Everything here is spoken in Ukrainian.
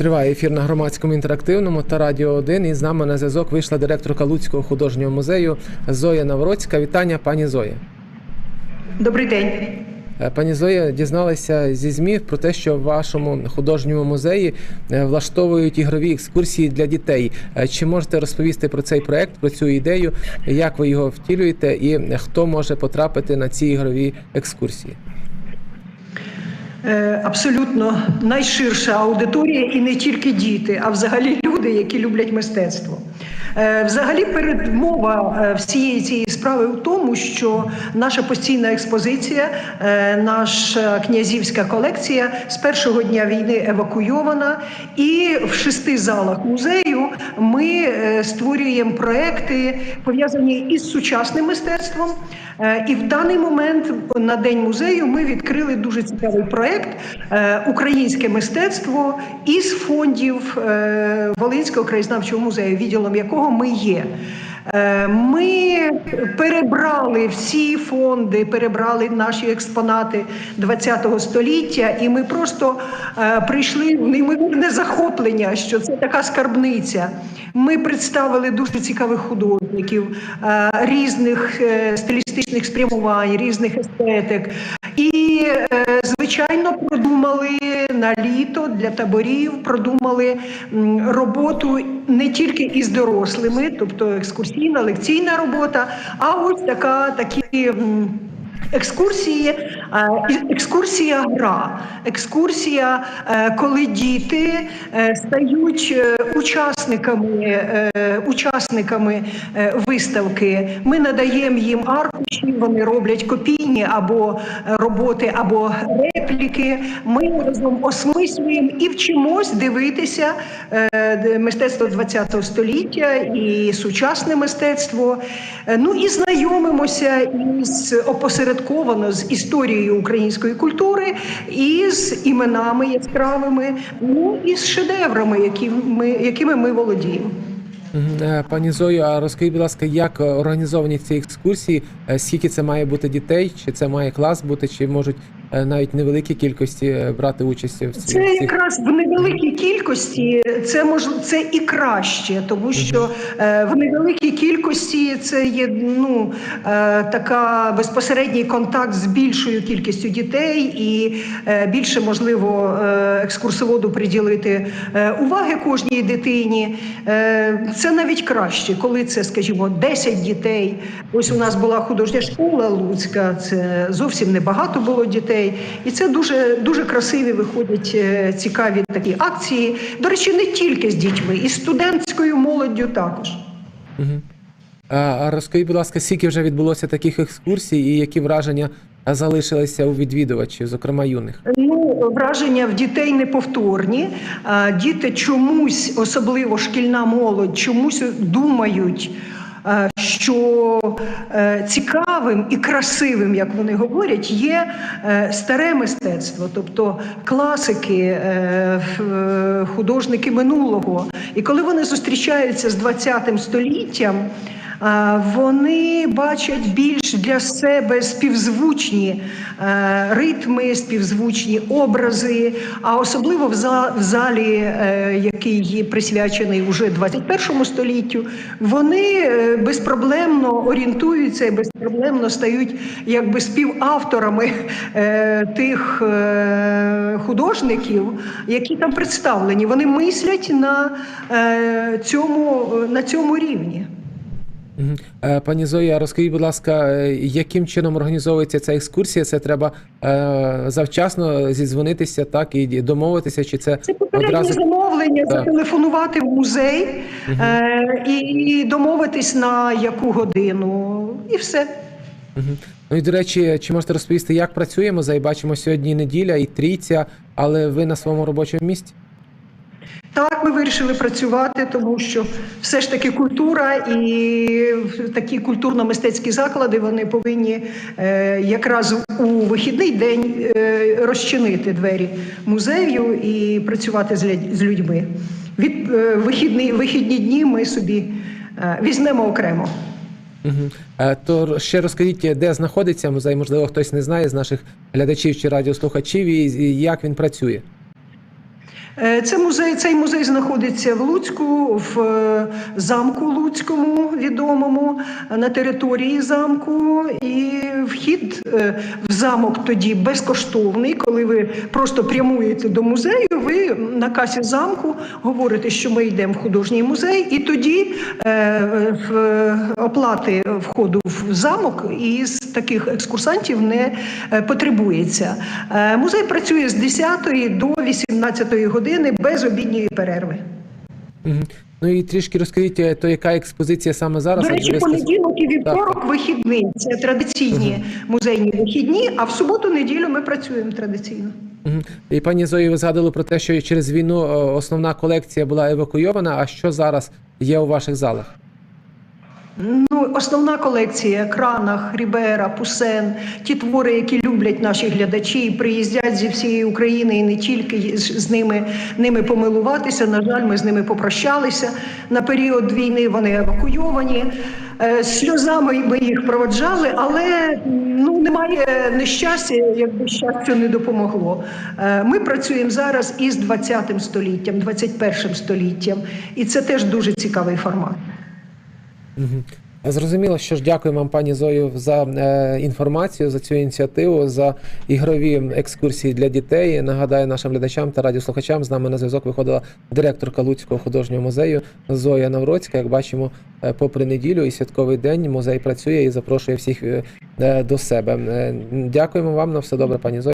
Триває ефір на громадському інтерактивному та радіо 1. І з нами на зв'язок вийшла директорка Луцького художнього музею Зоя Навроцька. Вітання, пані Зоя. Добрий день. Е, Пані Зоя дізналася зі ЗМІ про те, що в вашому художньому музеї е, влаштовують ігрові екскурсії для дітей. Е, Чи можете розповісти про цей проект, про цю ідею, як ви його втілюєте, і хто може потрапити на ці ігрові екскурсії? Е, Абсолютно найширша аудиторія і не тільки діти, а взагалі люди, які люблять мистецтво. Е, Взагалі, передмова е, всієї цієї справи в тому, що наша постійна експозиція, наша князівська колекція з першого дня війни евакуйована, і в шести залах музею ми створюємо проекти пов'язані із сучасним мистецтвом. Е, І в даний момент на день музею ми відкрили дуже цікавий проект е, Українське мистецтво із фондів е, Волинського краєзнавчого музею, відділом якого ми є. Е, Ми перебрали всі фонди, перебрали наші експонати ХХ століття, і ми просто е, прийшли в неймовірне захоплення, що це така скарбниця. Ми представили дуже цікавих художників, е, різних стилістичних спрямувань, різних естетик. І, звичайно, продумали на літо для таборів, продумали роботу не тільки із дорослими, тобто екскурсійна, лекційна робота, а ось така такі. Екскурсії, е, екскурсія гра, екскурсія, е, коли діти е, стають учасниками, учасниками виставки. Ми надаємо їм аркуші, вони роблять копійні або роботи, або репліки. Ми разом осмислюємо і вчимось дивитися мистецтво ХХ століття і сучасне мистецтво. Ну і знайомимося із опосередковано з історією української культури, і з іменами яскравими, ну і з шедеврами, які ми, якими ми володіємо. Е, Пані Зою, а розкажіть, будь ласка, як організовані ці екскурсії? Е, Скільки це має бути дітей? Чи це має клас бути, чи можуть навіть невеликі кількості е, брати участь в цих Це цих- якраз в невеликій кількості це мож це і краще, тому що е, в невеликій кількості це є ну е, така безпосередній контакт з більшою кількістю дітей, і е, більше можливо е, екскурсоводу приділити е, уваги кожній дитині. Е, це навіть краще, коли це, скажімо, 10 дітей. Ось у нас була художня школа Луцька, це зовсім небагато було дітей, і це дуже дуже красиві виходять е, цікаві такі акції. До речі, не тільки з дітьми, і з студентською молоддю також. Мгм. А, розкажіть, будь ласка, скільки вже відбулося таких екскурсій, і які враження залишилися у відвідувачів, зокрема юних? Ну, враження в дітей неповторні. Діти чомусь, особливо шкільна молодь, чомусь думають. Е, Що е, цікавим і красивим, як вони говорять, є е, старе мистецтво, тобто класики, художники минулого. І коли вони зустрічаються з ХХ століттям, Вони бачать більш для себе співзвучні е, ритми, співзвучні образи, а особливо в залі, е, який є присвячений уже 21 століттю, вони е, безпроблемно орієнтуються і безпроблемно стають якби співавторами тих художників, які там представлені. Вони мислять на цьому, на цьому рівні. Е, Пані Зоя, розкажіть, будь ласка, е, яким чином організовується ця екскурсія? Це треба е, завчасно зідзвонитися, так і домовитися, чи це Це попереднє одразу замовлення, Так. зателефонувати в музей е, і, домовитись на яку годину, і все. Мгм. Ну і до речі, чи можете розповісти, як працює музей? Бачимо сьогодні неділя і трійця, але ви на своєму робочому місці? Так, ми вирішили працювати, тому що все ж таки культура і такі культурно-мистецькі заклади вони повинні е, якраз у вихідний день е, розчинити двері музею і працювати з, людьми. Від е, вихідні, вихідні дні ми собі візьмемо окремо. Е, То ще розкажіть, де знаходиться музей? Можливо, хтось не знає з наших глядачів чи радіослухачів, і як він працює. Е, Це музей, цей музей знаходиться в Луцьку, в е, замку Луцькому відомому, на території замку. І вхід е, в замок тоді безкоштовний. Коли ви просто прямуєте до музею, ви на касі замку говорите, що ми йдемо в художній музей, і тоді в оплати входу в замок із таких екскурсантів не потребується. Музей працює з 10 до 18 години без обідньої перерви. Ну і трішки розкажіть, е, то яка експозиція саме зараз? До речі, понеділок і вівторок вихідний. Це традиційні музейні вихідні, а в суботу-неділю ми працюємо традиційно. І пані Зої, ви згадали про те, що через війну е, основна колекція була евакуйована. А що зараз є у ваших залах? Ну, основна колекція Кранах, Рібера, Пусен, ті твори, які люблять наші глядачі, приїздять зі всієї України і не тільки з ними, ними помилуватися. На жаль, ми з ними попрощалися. На період війни вони евакуйовані. Е, Сльозами ми їх проводжали, але ну немає нещастя, якби щастя не допомогло. Е, Ми працюємо зараз із 20 століттям, 21 століттям, і це теж дуже цікавий формат. Зрозуміло, що ж дякую вам, пані Зою, за е, інформацію, за цю ініціативу, за ігрові екскурсії для дітей. Нагадаю нашим глядачам та радіослухачам. З нами на зв'язок виходила директорка Луцького художнього музею Зоя Навроцька. Як бачимо, е, попри неділю і святковий день музей працює і запрошує всіх е, е, до себе. Е, Дякуємо вам на все добре, пані Зоя.